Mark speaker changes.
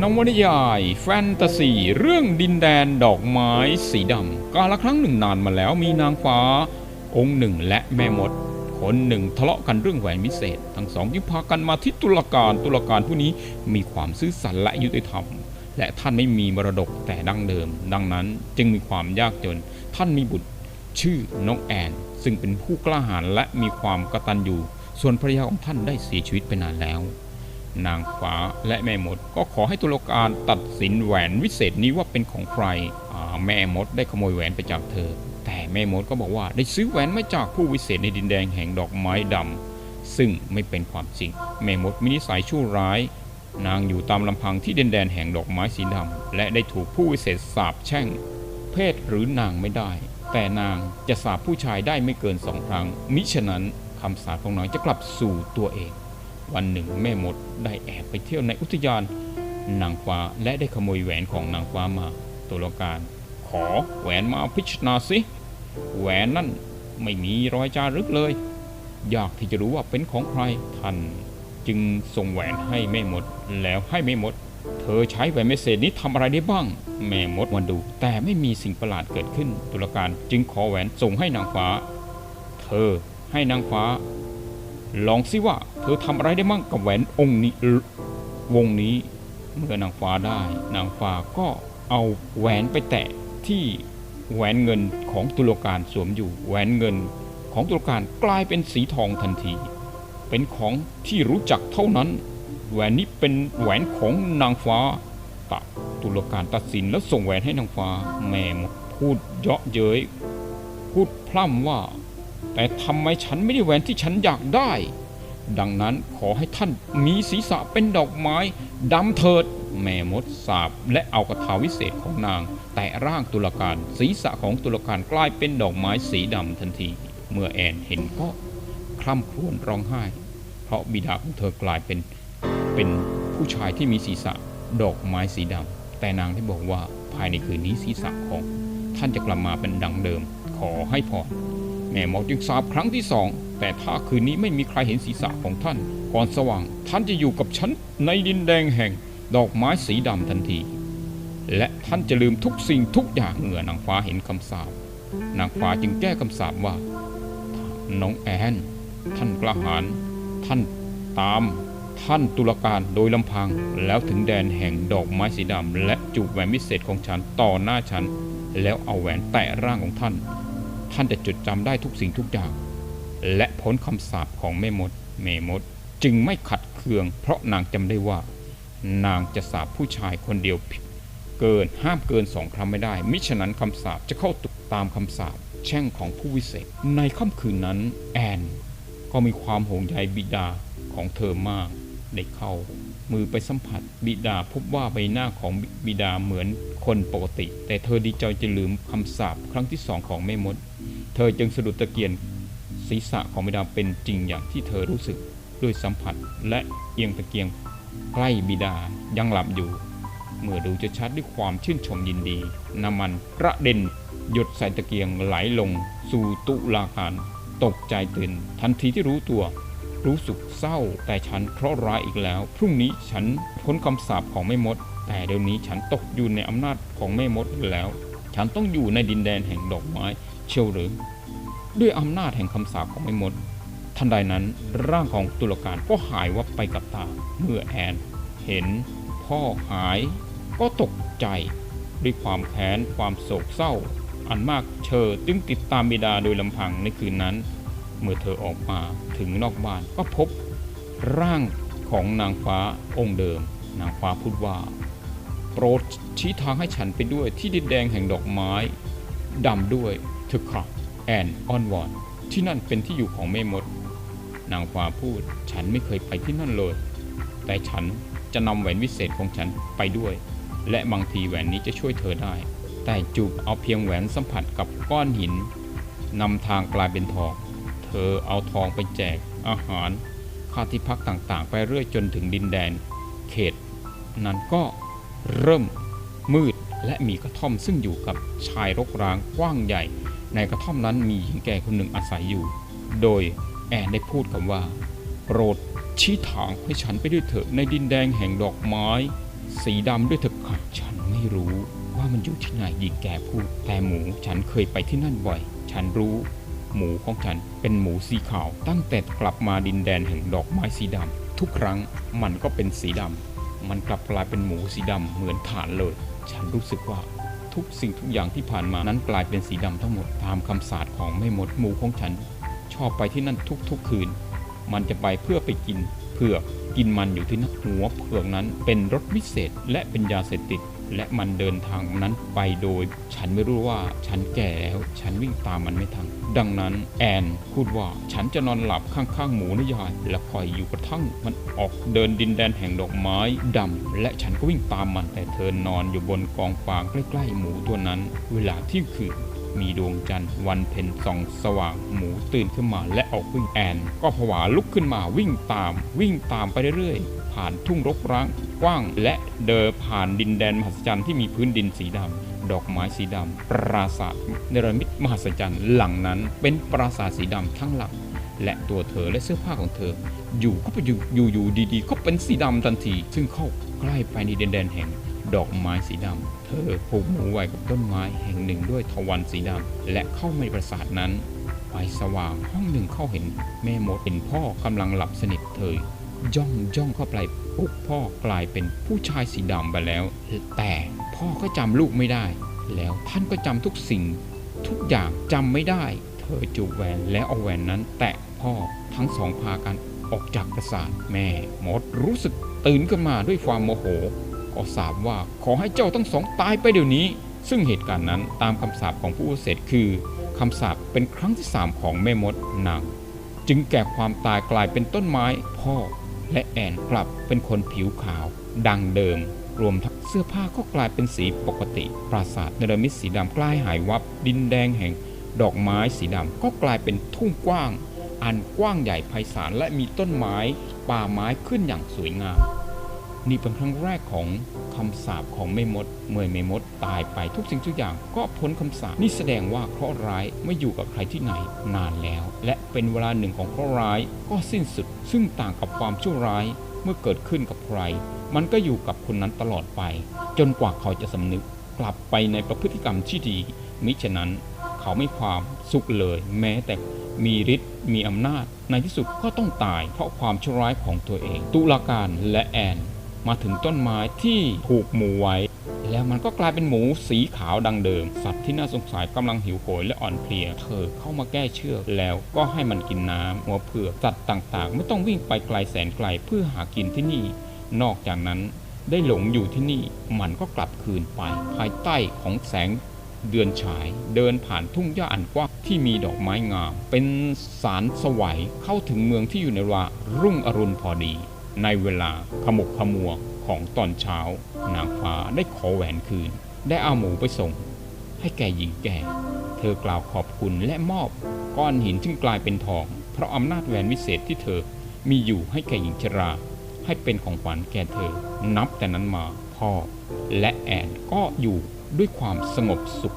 Speaker 1: นวนิยาย แฟนตาซี เรื่องดินแดนดอกไม้ สีดำกาละครั้งหนึ่งนานมาแล้วมีนางฟ้า องค์หนึ่งและแม่มด คนหนึ่งทะเลาะกันเรื่องแหวนวิเศษ ทั้งสองจึงพากันมาที่ตุลาการตุลาการผู้นี้มีความซื่อสัตย์และยุติธรรม และท่านไม่มีมรดกแต่ดั้งเดิม ดังนั้นจึงมีความยากจน ท่านมีบุตรชื่อน้องแอน ซึ่งเป็นผู้กล้าหาญและมีความกตัญญูส่วนภรรยาของท่านได้เสียชีวิตไปนานแล้ว นางฟ้าและแม่มดก็ขอให้ตุลาการตัดสินแหวนวิเศษนี้ว่าเป็นของใครแม่มดได้ขโมยแหวนไปจากเธอ แต่แม่มดก็บอกว่าได้ซื้อแหวนมาจากผู้วิเศษในดินแดงแห่งดอกไม้ดำซึ่งไม่เป็นความจริง แม่มดมีนิสัยชั่วร้าย นางอยู่ตามลำพังที่ดินแดนแห่งดอกไม้สีดำและได้ถูกผู้วิเศษสาปแช่ง เพศหรือนางไม่ได้ แต่นางจะสาปผู้ชายได้ไม่เกินสองครั้ง มิฉะนั้นคำสาปของนางจะกลับสู่ตัวเอง วันหนึ่งแม่มดได้แอบไปเที่ยวในอุทยานนางฟ้าและได้ขโมยแหวนของนางฟ้ามาตุลาการ ขอแหวนมาพิจารณาสิแหวนนั่นไม่มีรอยจารึกเลย อยากที่จะรู้ว่าเป็นของใครท่านจึงส่งแหวนให้แม่มดแล้วให้แม่มด เธอใช้แหวนเมสเซจนี้ทำอะไรได้บ้าง แม่มดมาดู แต่ไม่มีสิ่งประหลาดเกิดขึ้น ตุลาการจึงขอแหวนส่งให้นางฟ้า เธอให้นางฟ้า ลองสิว่า เธอทำอะไรได้มั่งกับแหวนองค์นี้วงนี้ เมื่อนางฟ้าได้ นางฟ้าก็เอาแหวนไปแตะที่แหวนเงินของตุลาการสวมอยู่ แหวนเงินของตุลาการกลายเป็นสีทองทันที เป็นของที่รู้จักเท่านั้น แหวนนี้เป็นแหวนของนางฟ้าตะตุลาการตัดสินแล้วส่งแหวนให้นางฟ้า แม่มดพูดเยาะเย้ยพูดพร่ำว่า แต่ทำไมฉันไม่ได้แหวนที่ฉันอยากได้ ดังนั้นขอให้ท่านมีศีรษะเป็นดอกไม้ดำเถิด แม่มดสาบและเอากระถาวิเศษของนาง แต่ร่างตุลาการศีรษะของตุลาการกลายเป็นดอกไม้สีดำทันที เมื่อแอนเห็นก็คร่ำครวญร้องไห้ เพราะบิดาของเธอกลายเป็น เป็นผู้ชายที่มีศีรษะดอกไม้สีดำแต่นางได้บอกว่าภายในคืนนี้ศีรษะของท่านจะกลับมาเป็นดังเดิม ขอให้พรแม่หมอจึงสาบครั้งที่สองแต่ถ้าคืนนี้ไม่มีใครเห็นศีรษะของท่าน ก่อนสว่างท่านจะอยู่กับฉันในดินแดงแห่งดอกไม้สีดำทันที และท่านจะลืมทุกสิ่งทุกอย่างเมื่อนางฟ้าเห็นคำสาปนางฟ้าจึงแก้คำสาปว่า น้องแอน ท่านกล้าหาญท่านตาม ท่านตุลาการโดยลำพังแล้วถึงแดนแห่งดอกไม้สีดำและจูบแหวนวิเศษของฉันต่อหน้าฉัน แล้วเอาแหวนแตะร่างของท่าน ท่านจะจดจำได้ทุกสิ่งทุกอย่าง และพ้นคำสาปของแม่มดแม่มดจึงไม่ขัดเคือง เพราะนางจำได้ว่า นางจะสาปผู้ชายคนเดียวผิดเกินห้ามเกินสองครั้งไม่ได้ มิฉะนั้นคำสาปจะเข้าตุกตามคำสาปแช่งของผู้วิเศษ ในค่ำคืนนั้นแอนก็มีความโหงใยบิดาของเธอมาก ได้เข้ามือไปสัมผัส บิดาพบว่าใบหน้าของบิดาเหมือนคนปกติ แต่เธอดีใจจะลืมคำสาปครั้งที่สองของแม่มด เธอจึงสะดุดตะเกียงศีรษะของบิดาเป็นจริงอย่างที่เธอรู้สึกด้วยสัมผัสและเอียงตะเกียงใกล้บิดายังหลับอยู่ เมื่อดูจะชัดด้วยความชื่นชมยินดีน้ำมันกระเด็นหยดใส่ตะเกียงไหลลงสู่ตุลาการตกใจตื่นทันทีที่รู้ตัว รู้สึกเศร้า แต่ฉันเคราะห์ร้ายอีกแล้ว พรุ่งนี้ฉันพ้นคำสาปของแม่มด แต่เดี๋ยวนี้ฉันตกอยู่ในอำนาจของแม่มดแล้ว ฉันต้องอยู่ในดินแดนแห่งดอกไม้เชียวหรือ ด้วยอำนาจแห่งคำสาปของแม่มด ทันใดนั้นร่างของตุลการก็หายวับไปกับตา เมื่อแอนเห็น พ่อหาย ก็ตกใจด้วยความแค้นความโศกเศร้า อันมากเชอจึงติดตามบิดาโดยลำพังในคืนนั้น เมื่อเธอออกมาถึงนอกบ้านก็พบร่างของนางฟ้าองค์เดิม นางฟ้าพูดว่า โปรดชี้ทางให้ฉันไปด้วยที่ดินแดงแห่งดอกไม้ดำด้วยเถอะค่ะแอนออนวอนที่นั่นเป็นที่อยู่ของแม่มด นางฟ้าพูดฉันไม่เคยไปที่นั่นเลย แต่ฉันจะนำแหวนวิเศษของฉันไปด้วย และบางทีแหวนนี้จะช่วยเธอได้ แต่จูบเอาเพียงแหวนสัมผัสกับก้อนหินนำทางกลายเป็นทอง อเอาทองไปแจกอาหารค่าที่พักต่างๆ ไปเรื่อยจนถึงดินแดนเขต นั้นก็เริ่มมืดและมีกระท่อมซึ่งอยู่กับชายรกร้างกว้างใหญ่ ในกระท่อมนั้นมีหญิงแก่คนหนึ่งอาศัยอยู่ โดยแอนได้พูดคำว่า โปรดชี้ทางให้ฉันไปด้วยเถอะในดินแดงแห่งดอกไม้ สีดำด้วยเถอะค่ะฉันไม่รู้ว่ามันอยู่ที่ไหนหญิงแก่พูดแต่หมูฉันเคยไปที่นั่นบ่อย ฉันรู้ หมูของฉันเป็นหมูสีขาว ตั้งแต่กลับมาดินแดนแห่งดอกไม้สีดำทุกครั้งมันก็เป็นสีดำมันกลับกลายเป็นหมูสีดำเหมือนฐานเลย ฉันรู้สึกว่าทุกสิ่งทุกอย่างที่ผ่านมานั้นกลายเป็นสีดำทั้งหมดตามคำสาปของแม่หมดหมูของฉัน ชอบไปที่นั่นทุกๆคืน มันจะไปเพื่อไปกินเผือกกินมันอยู่ที่นั่นหัวเผือกนั้นเป็นรสวิเศษและเป็นยาเสพติด และมันเดินทางนั้นไปโดย ฉันไม่รู้ว่าฉันแก่แล้ว ฉันวิ่งตามมันไม่ทัน ดังนั้นแอนพูดว่าฉันจะนอนหลับข้างๆหมูนะยาย และคอยอยู่กระทั่งมันออกเดินดินแดนแห่งดอกไม้ดำและฉันก็วิ่งตามมันแต่เธอนอนอยู่บนกองฟางใกล้ๆหมูตัวนั้น เวลาที่คืนมีดวงจันทร์วันเพ็ญส่องสว่างหมูตื่นขึ้นมาและออกวิ่งแอน ก็ผวาลุกขึ้นมาวิ่งตาม วิ่งตามไปเรื่อยๆผ่านทุ่งรกร้าง กว้าง และเดินผ่านดินแดนมหัศจรรย์ที่มีพื้นดินสีดำดอกไม้สีดำปราสาทเนรมิตมหัศจรรย์หลังนั้นเป็นปราสาทสีดำทั้งหลังและตัวเธอและเสื้อผ้าของเธอ อยู่ก็ไปอยู่อยู่อยู่ดีๆ ก็เป็นสีดำทันที ซึ่งเข้าใกล้ไปในดินแดนแห่งดอกไม้สีดำ เธอผูกหมูไว้กับต้นไม้แห่งหนึ่งด้วยทวันสีดำ และเข้าในปราสาทนั้น ไฟสว่างห้องหนึ่งเข้าเห็นแม่มดเห็นพ่อกำลังหลับสนิทเธอ ย่องย่องเข้าไปปลุกพ่อกลายเป็นผู้ชายสีดำไปแล้ว แต่พ่อก็จำลูกไม่ได้ แล้วท่านก็จำทุกสิ่ง ทุกอย่างจำไม่ได้ เธอจูบแหวนและเอาแหวนนั้น แตะพ่อทั้งสองพากันออกจากปราสาทแม่มดรู้สึกตื่นขึ้นมาด้วยความโมโหก็สาบว่าขอให้เจ้าทั้งสองตายไปเดี๋ยวนี้ ซึ่งเหตุการณ์นั้นตามคำสาปของผู้วิเศษคือคำสาปเป็นครั้งที่สามของแม่มดนางจึงแก่ความตายกลายเป็นต้นไม้พ่อ และแอนกลับเป็นคนผิวขาว ดังเดิม รวมทั้งเสื้อผ้าก็กลายเป็นสีปกติ ปราสาทเนรมิตสีดำกลายหายวับ ดินแดงแห่ง ดอกไม้สีดำก็กลายเป็นทุ่งกว้าง อันกว้างใหญ่ไพศาลและมีต้นไม้ ป่าไม้ขึ้นอย่างสวยงาม นี่เป็นครั้งแรกของคำสาปของแม่มด เมื่อแม่มดตายไปทุกสิ่งทุกอย่างก็พ้นคำสาปนี่แสดงว่าเคราะห์ร้ายไม่อยู่กับใครที่ไหนนานแล้ว และเป็นเวลาหนึ่งของเคราะห์ร้ายก็สิ้นสุด ซึ่งต่างกับความชั่วร้ายเมื่อเกิดขึ้นกับใคร มันก็อยู่กับคนนั้นตลอดไป จนกว่าเขาจะสำนึกกลับไปในประพฤติกรรมที่ดี มิฉะนั้นเขาไม่ความสุขเลย แม้แต่มีฤทธิ์มีอำนาจ ในที่สุดก็ต้องตายเพราะความชั่วร้ายของตัวเอง ตุลาการและแอน มาถึงต้นไม้ที่ผูกหมูไว้ แล้วมันก็กลายเป็นหมูสีขาวดังเดิม สัตว์ที่น่าสงสัยกำลังหิวโหยและอ่อนเพลีย เธอเข้ามาแก้เชือกแล้วก็ให้มันกินน้ำหัวเผือกสัตว์ต่างๆ ไม่ต้องวิ่งไปไกลแสนไกลเพื่อหากินที่นี่ นอกจากนั้นได้หลงอยู่ที่นี่มันก็กลับคืนไป ภายใต้ของแสงเดือนฉายเดินผ่านทุ่งหญ้าอันกว้างที่มีดอกไม้งาม เป็นสารสวัยเข้าถึงเมืองที่อยู่ในวลารุ่งอรุณพอดี ในเวลาขมุกขมัวของตอนเช้า นางฟ้าได้ขอแหวนคืน ได้เอาหมูไปส่ง ให้แก่หญิงแก่ เธอกล่าวขอบคุณและมอบก้อนหินซึ่งกลายเป็นทอง เพราะอำนาจแหวนวิเศษที่เธอมีอยู่ให้แก่หญิงชรา ให้เป็นของขวัญแก่เธอ นับแต่นั้นมาพ่อ และแอนก็อยู่ด้วยความสงบสุข